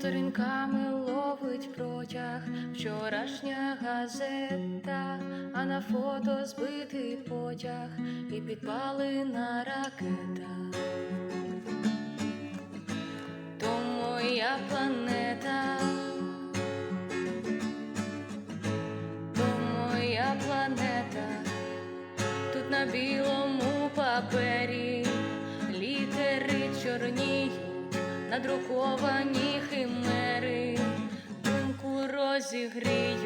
Сторінками ловить протяг вчорашня газета, а на фото збитий потяг і підпалена ракета. То моя планета, то моя планета, тут на білому папері літери чорніють, надруковані химери, думку розігріють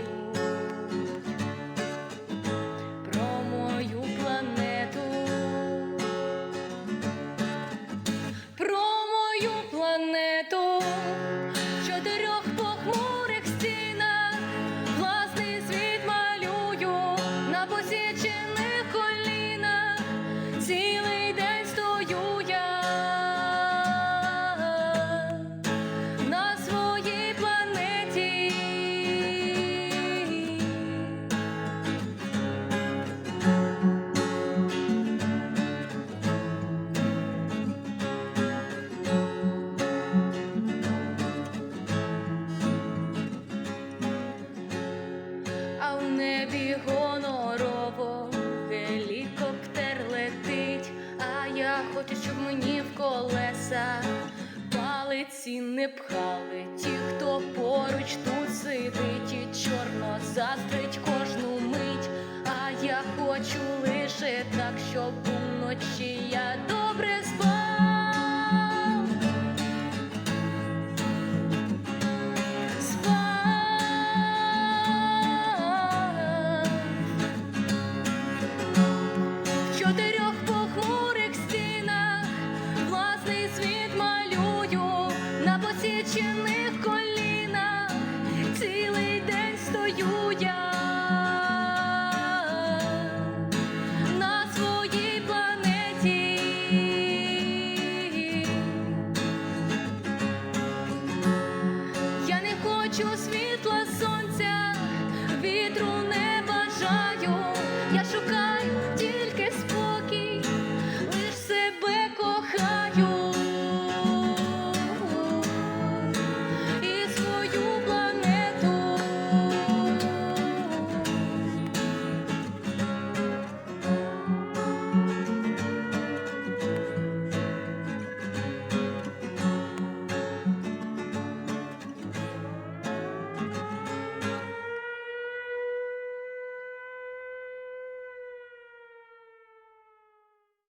колеса палиці не пхали. Ті, хто поруч тут сидить і чорно застрить кожну мить. А я хочу лише так, щоб уночі я опущених колінах цілий день стою я на своїй планеті, я не хочу.